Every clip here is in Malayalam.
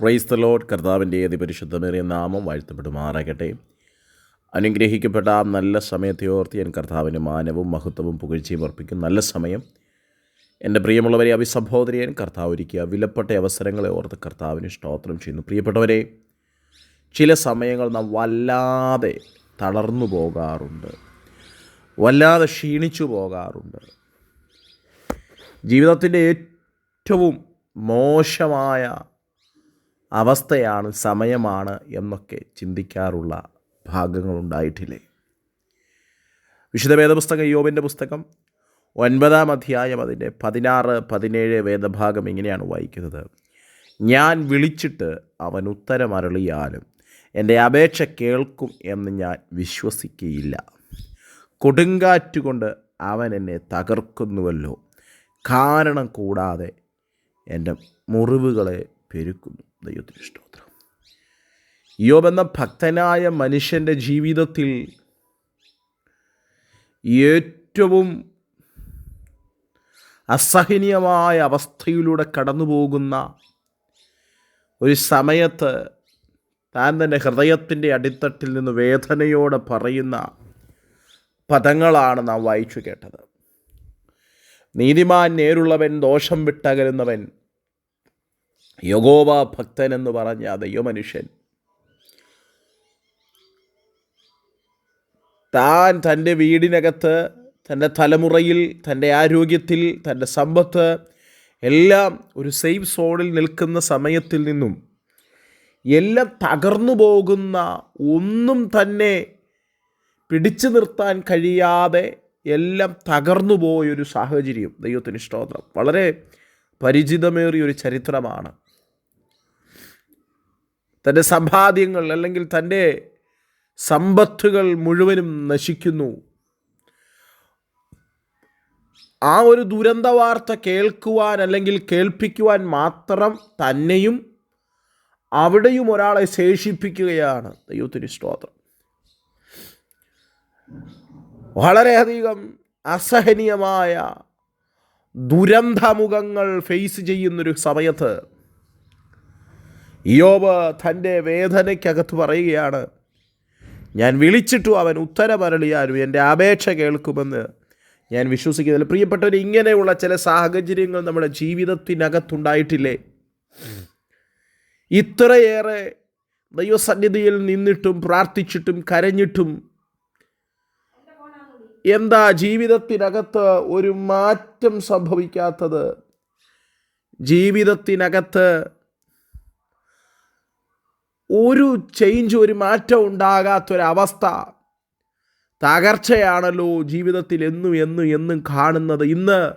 പ്രൈസ് ദ ലോഡ് കർത്താവിന്റെ അതിപരിശുദ്ധമേറിയ നാമം വാഴ്ത്തപ്പെടുമാറാകട്ടെ. അനുഗ്രഹിക്കപ്പെട്ട ആ നല്ല സമയത്തെ ഓർത്ത് ഞാൻ കർത്താവിന്റെ മാനവും മഹത്വവും പുകഴ്ചയും അർപ്പിക്കും. നല്ല സമയം. എന്റെ പ്രിയമുള്ളവരെ അഭിസംബോധനയാൻ കർത്താവ് ഒരുക്കിയ വിലപ്പെട്ട അവസരങ്ങളെ ഓർത്ത് കർത്താവിന് സ്തോത്രം ചെയ്യുന്നു. പ്രിയപ്പെട്ടവരെ ചില സമയങ്ങൾ നാം വല്ലാതെ തളർന്നു പോകാറുണ്ട്. വല്ലാതെ ക്ഷീണിച്ചു പോകാറുണ്ട്. ജീവിതത്തിന്റെ ഏറ്റവും മോശമായ അവസ്ഥയാണ് സമയമാണ് എന്നൊക്കെ ചിന്തിക്കാറുള്ള ഭാഗങ്ങളുണ്ടായിട്ടില്ലേ വിശുദ്ധ വേദപുസ്തകം യോബിന്റെ പുസ്തകം ഒൻപതാം അധ്യായം അതിന്റെ പതിനാറ് പതിനേഴ് വേദഭാഗം ഇങ്ങനെയാണ് വായിക്കുന്നത്. ഞാൻ വിളിച്ചിട്ട് അവൻ ഉത്തരമരളിയാലും എന്റെ അപേക്ഷ കേൾക്കും എന്ന് ഞാൻ വിശ്വസിക്കുകയില്ല കൊടുങ്കാറ്റുകൊണ്ട് അവൻ എന്നെ തകർക്കുന്നുവല്ലോ. കാരണം കൂടാതെ എന്റെ മുറിവുകളെ പെരുക്കുന്നു. ദൈവത്തിന് സ്തോത്രം യോബ് എന്ന ഭക്തനായ മനുഷ്യന്റെ ജീവിതത്തിൽ ഏറ്റവും അസഹനീയമായ അവസ്ഥയിലൂടെ കടന്നു പോകുന്ന ഒരു സമയത്ത് താൻ തന്റെ ഹൃദയത്തിന്റെ അടിത്തട്ടിൽ നിന്ന് വേദനയോടെ പറയുന്ന പദങ്ങളാണ് നാം വായിച്ചു കേട്ടത്. നീതിമാൻ നേരുള്ളവൻ ദോഷം വിട്ടകലുന്നവൻ യഗോവ ഭക്തൻ എന്ന് പറഞ്ഞ ദൈവമനുഷ്യൻ താൻ തന്റെ വീടിനകത്ത് തന്റെ തലമുറയിൽ തന്റെ ആരോഗ്യത്തിൽ തന്റെ സമ്പത്ത് എല്ലാം ഒരു സേഫ് സോണിൽ നിൽക്കുന്ന സമയത്തിൽ നിന്നും എല്ലാം തകർന്നു പോകുന്ന ഒന്നും തന്നെ പിടിച്ചു നിർത്താൻ കഴിയാതെ എല്ലാം തകർന്നു പോയൊരു സാഹചര്യം ദൈവത്തിന് സ്തോത്രം. വളരെ പരിചിതമേറിയൊരു ചരിത്രമാണ്. തന്റെ സമ്പാദ്യങ്ങൾ അല്ലെങ്കിൽ തന്റെ സമ്പത്തുകൾ മുഴുവനും നശിക്കുന്നു. ആ ഒരു ദുരന്ത വാർത്ത കേൾക്കുവാൻ അല്ലെങ്കിൽ കേൾപ്പിക്കുവാൻ മാത്രം തന്നെയും അവിടെയും ഒരാളെ ശേഷിപ്പിക്കുകയാണ്. ദൈവത്തിന് സ്തോത്രം. വളരെയധികം അസഹനീയമായ ദുരന്തമുഖങ്ങൾ ഫേസ് ചെയ്യുന്നൊരു സമയത്ത് യോബ് തന്റെ വേദനയ്ക്കകത്ത് പറയുകയാണ് ഞാൻ വിളിച്ചിട്ടും അവൻ ഉത്തരമരളിയാലും എന്റെ അപേക്ഷ കേൾക്കുമെന്ന് ഞാൻ വിശ്വസിക്കുന്നില്ല. പ്രിയപ്പെട്ടവർ ഇങ്ങനെയുള്ള ചില സാഹചര്യങ്ങൾ നമ്മുടെ ജീവിതത്തിനകത്തുണ്ടായിട്ടില്ലേ? ഇത്രയേറെ ദൈവസന്നിധിയിൽ നിന്നിട്ടും പ്രാർത്ഥിച്ചിട്ടും കരഞ്ഞിട്ടും എന്താ ജീവിതത്തിനകത്ത് ഒരു മാറ്റം സംഭവിക്കാത്തത്? ജീവിതത്തിനകത്ത് ഒരു ചേഞ്ച് ഒരു മാറ്റം ഉണ്ടാകാത്തൊരവസ്ഥ. തകർച്ചയാണല്ലോ ജീവിതത്തിൽ എന്നും എന്നും എന്നും കാണുന്നത്. ഇന്ന്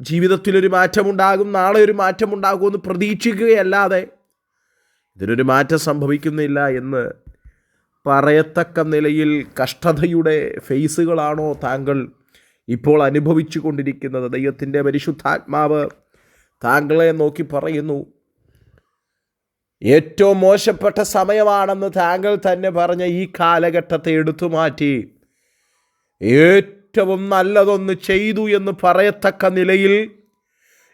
ജീവിതത്തിലൊരു മാറ്റമുണ്ടാകും നാളെ ഒരു മാറ്റമുണ്ടാകുമെന്ന് പ്രതീക്ഷിക്കുകയല്ലാതെ ഇതിനൊരു മാറ്റം സംഭവിക്കുന്നില്ല എന്ന് പറയത്തക്ക നിലയിൽ കഷ്ടതയുടെ ഫേസുകളാണോ താങ്കൾ ഇപ്പോൾ അനുഭവിച്ചു കൊണ്ടിരിക്കുന്നത് ദൈവത്തിന്റെ പരിശുദ്ധാത്മാവ് താങ്കളെ നോക്കി പറയുന്നു ഏറ്റവും മോശപ്പെട്ട സമയമാണെന്ന് താങ്കൾ തന്നെ പറഞ്ഞ ഈ കാലഘട്ടത്തെ എടുത്തു മാറ്റി. ഏറ്റവും നല്ലതൊന്ന് ചെയ്തു എന്ന് പറയത്തക്ക നിലയിൽ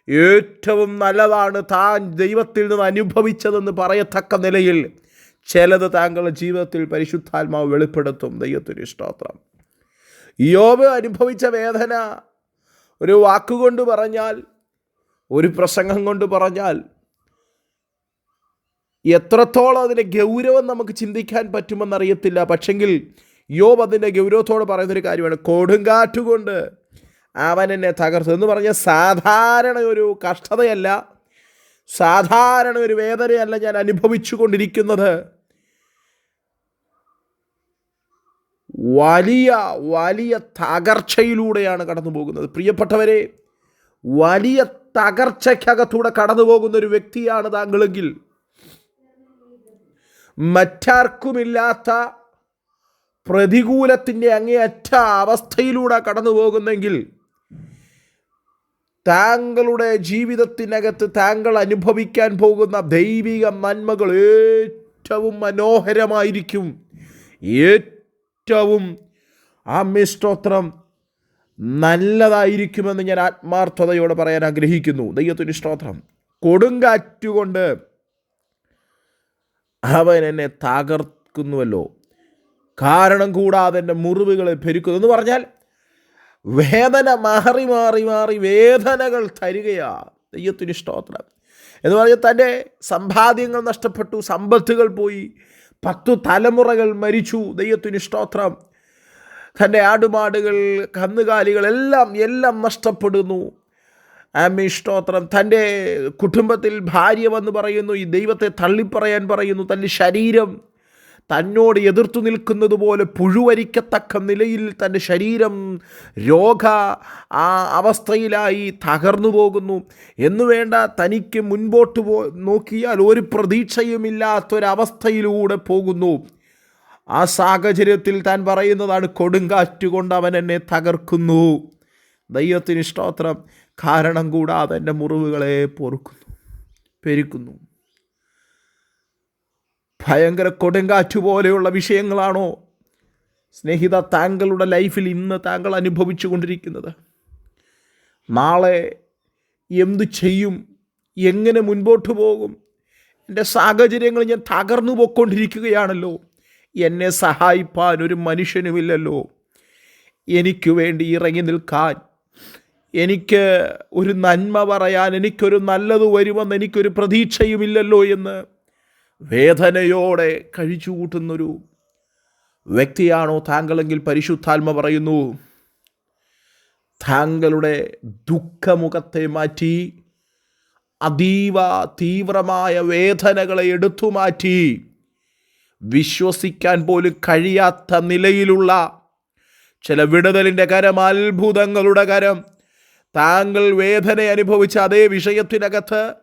ഏറ്റവും നല്ലതാണ് താൻ ദൈവത്തിൽ നിന്ന് അനുഭവിച്ചതെന്ന് പറയത്തക്ക നിലയിൽ ചിലത് താങ്കളുടെ ജീവിതത്തിൽ പരിശുദ്ധാത്മാവ് വെളിപ്പെടുത്തും. ദൈവത്തിന് സ്തോത്രം. യോബ് അനുഭവിച്ച വേദന ഒരു വാക്കുകൊണ്ട് പറഞ്ഞാൽ ഒരു പ്രസംഗം കൊണ്ട് പറഞ്ഞാൽ എത്രത്തോളം അതിന്റെ ഗൗരവം നമുക്ക് ചിന്തിക്കാൻ പറ്റുമെന്നറിയത്തില്ല. പക്ഷെങ്കിൽ യോബ് അതിന്റെ ഗൗരവത്തോട് പറയുന്നൊരു കാര്യമാണ്. കൊടുങ്കാറ്റുകൊണ്ട് അവൻ എന്നെ തകർത്തു എന്ന് പറഞ്ഞ സാധാരണ ഒരു കഷ്ടതയല്ല. സാധാരണ ഒരു വേദനയല്ല ഞാൻ അനുഭവിച്ചു കൊണ്ടിരിക്കുന്നത് വലിയ വലിയ തകർച്ചയിലൂടെയാണ് കടന്നു പോകുന്നത്. പ്രിയപ്പെട്ടവരെ വലിയ തകർച്ചയ്ക്കകത്തൂടെ കടന്നു പോകുന്ന ഒരു വ്യക്തിയാണ് താങ്കളെങ്കിൽ മറ്റാർക്കുമില്ലാത്ത പ്രതികൂലത്തിന്റെ അങ്ങേയറ്റ അവസ്ഥയിലൂടെ കടന്നു പോകുന്നെങ്കിൽ താങ്കളുടെ ജീവിതത്തിനകത്ത് താങ്കൾ അനുഭവിക്കാൻ പോകുന്ന ദൈവിക നന്മകൾ ഏറ്റവും മനോഹരമായിരിക്കും. ഏറ്റവും ആ സ്തോത്രം നല്ലതായിരിക്കുമെന്ന് ഞാൻ ആത്മാർത്ഥതയോടെ പറയാൻ ആഗ്രഹിക്കുന്നു. ദൈവത്തിന് സ്തോത്രം. കൊടുങ്കാറ്റുകൊണ്ട് അവൻ എന്നെ തകർക്കുന്നുവല്ലോ. കാരണം കൂടാതെ എന്റെ മുറിവുകളെ പെരുക്കുന്നു. എന്ന് പറഞ്ഞാൽ വേദന മാറി മാറി മാറി വേദനകൾ തരികയാ. ദൈവത്തിന് സ്തോത്രം. എന്ന് പറഞ്ഞാൽ തന്റെ സമ്പാദ്യങ്ങൾ നഷ്ടപ്പെട്ടു സമ്പത്തുകൾ പോയി പത്തു തലമുറകൾ മരിച്ചു. ദൈവത്തിന് സ്തോത്രം. തന്റെ ആടുമാടുകൾ കന്നുകാലികൾ എല്ലാം എല്ലാം നഷ്ടപ്പെടുന്നു. ആമി തന്റെ കുടുംബത്തിൽ ഭാര്യ വന്ന് പറയുന്നു ഈ ദൈവത്തെ തള്ളിപ്പറയാൻ പറയുന്നു തന്റെ ശരീരം തന്നോട് എതിർത്തു നിൽക്കുന്നത് പോലെ പുഴുവരിക്കത്തക്ക നിലയിൽ തന്റെ ശരീരം രോഗ ആ അവസ്ഥയിലായി തകർന്നു പോകുന്നു. എന്നു വേണ്ട തനിക്ക് മുൻപോട്ട് പോ നോക്കിയാൽ ഒരു പ്രതീക്ഷയുമില്ലാത്തൊരവസ്ഥയിലൂടെ പോകുന്നു. ആ സാഹചര്യത്തിൽ താൻ പറയുന്നതാണ് കൊടുങ്കാറ്റ് കൊണ്ട് അവൻ എന്നെ തകർക്കുന്നു. ദൈവത്തിന് സ്തോത്രം. കാരണം കൂടാതെ എന്റെ മുറിവുകളെ പൊറുക്കുന്നു പെരുക്കുന്നു. ഭയങ്കര കൊടുങ്കാറ്റ് പോലെയുള്ള വിഷയങ്ങളാണോ സ്നേഹിത താങ്കളുടെ ലൈഫിൽ ഇന്ന് താങ്കൾ അനുഭവിച്ചു കൊണ്ടിരിക്കുന്നത്? നാളെ എന്തു ചെയ്യും? എങ്ങനെ മുൻപോട്ട് പോകും? എന്റെ സാഹചര്യങ്ങൾ ഞാൻ തകർന്നു പോയിക്കൊണ്ടിരിക്കുകയാണല്ലോ. എന്നെ സഹായിപ്പാൻ ഒരു മനുഷ്യനുമില്ലല്ലോ. എനിക്ക് വേണ്ടി ഇറങ്ങി നിൽക്കാൻ എനിക്ക് ഒരു നന്മ പറയാൻ എനിക്കൊരു നല്ലത് വരുമെന്ന് എനിക്കൊരു പ്രതീക്ഷയുമില്ലല്ലോ എന്ന് വേദനയോടെ കഴിച്ചു കൂട്ടുന്നൊരു വ്യക്തിയാണോ താങ്കളെങ്കിൽ പരിശുദ്ധാത്മ പറയുന്നു. താങ്കളുടെ ദുഃഖമുഖത്തെ മാറ്റി അതീവ തീവ്രമായ വേദനകളെ എടുത്തു മാറ്റി വിശ്വസിക്കാൻ പോലും കഴിയാത്ത നിലയിലുള്ള ചില വിടുതലിന്റെ കരം അത്ഭുതങ്ങളുടെ കരം താങ്കൾ വേദന അനുഭവിച്ച അതേ വിഷയത്തിനകത്ത്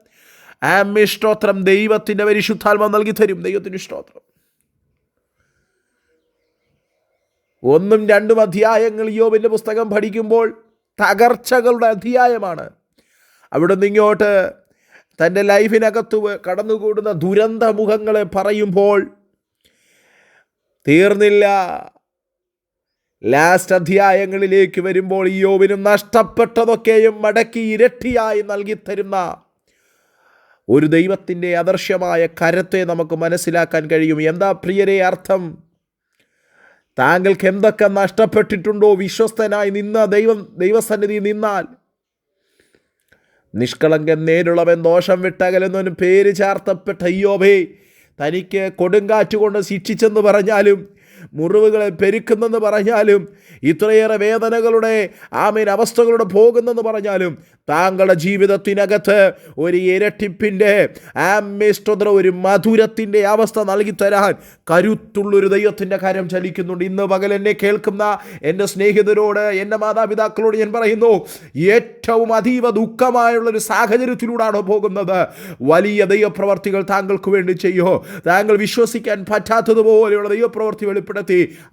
ആമി സ്തോത്രം ദൈവത്തിന്റെ പരിശുദ്ധാത്മ നൽകി തരും. ദൈവത്തിന് സ്തോത്രം. ഒന്നും രണ്ടും അധ്യായങ്ങൾ യോബിന്റെ പുസ്തകം പഠിക്കുമ്പോൾ തകർച്ചകളുടെ അധ്യായമാണ്. അവിടെ ഇങ്ങോട്ട് തന്റെ ലൈഫിനകത്ത് കടന്നുകൂടുന്ന ദുരന്ത മുഖങ്ങളെ പറയുമ്പോൾ തീർന്നില്ല. ലാസ്റ്റ് അധ്യായങ്ങളിലേക്ക് വരുമ്പോൾ യോവിനും നഷ്ടപ്പെട്ടതൊക്കെയും മടക്കി ഇരട്ടിയായി നൽകിത്തരുന്ന ഒരു ദൈവത്തിന്റെ അദർശ്യമായ കരത്തെ നമുക്ക് മനസ്സിലാക്കാൻ കഴിയും. എന്താ പ്രിയരെ അർത്ഥം? താങ്കൾക്ക് എന്തൊക്കെ നഷ്ടപ്പെട്ടിട്ടുണ്ടോ? വിശ്വസ്തനായി നിന്ന ദൈവം ദൈവസന്നിധി നിന്നാൽ. നിഷ്കളങ്കൻ നേരുള്ളവൻ ദോഷം വിട്ടകലെന്നൊരു പേര് ചാർത്തപ്പെട്ട അയ്യോബേ തനിക്ക് കൊടുങ്കാറ്റുകൊണ്ട് ശിക്ഷിച്ചെന്ന് പറഞ്ഞാലും മുറിവുകളെ പെരുക്കുന്നെന്ന് പറഞ്ഞാലും ഇത്രയേറെ വേദനകളുടെ ആമീൻ അവസ്ഥകളുടെ പോകുന്നെന്ന് പറഞ്ഞാലും താങ്കളുടെ ജീവിതത്തിനകത്ത് ഒരു ഇരട്ടിപ്പിന്റെ ആമിഷ്ടത ഒരു മധുരത്തിന്റെ അവസ്ഥ നൽകി തരാൻ കരുത്തുള്ളൊരു ദൈവത്തിന്റെ കാര്യം ചലിക്കുന്നുണ്ട്. ഇന്ന് പകൽ എന്നെ കേൾക്കുന്ന എന്റെ സ്നേഹിതരോട് എന്റെ മാതാപിതാക്കളോട് ഞാൻ പറയുന്നു ഏറ്റവും അതീവ ദുഃഖമായുള്ളൊരു സാഹചര്യത്തിലൂടെയാണ് പോകുന്നത്? വലിയ ദൈവപ്രവർത്തികൾ താങ്കൾക്ക് വേണ്ടി ചെയ്യുമോ താങ്കൾ വിശ്വസിക്കാൻ പറ്റാത്തതുപോലെയുള്ള ദൈവപ്രവർത്തി വെളിപ്പെടുത്തി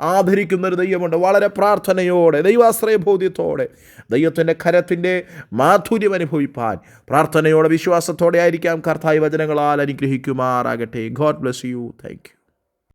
ആദരിക്കുന്ന ഒരു ദൈവമുണ്ട്. വളരെ പ്രാർത്ഥനയോടെ ദൈവാശ്രയ ബോധ്യത്തോടെ ദൈവത്തിന്റെ കരത്തിന്റെ മാധുര്യം അനുഭവിപ്പാൻ പ്രാർത്ഥനയോടെ വിശ്വാസത്തോടെ ആയിരിക്കാം കർത്തായി വചനങ്ങളാൽ അനുഗ്രഹിക്കുമാറാകട്ടെ. God bless you thank you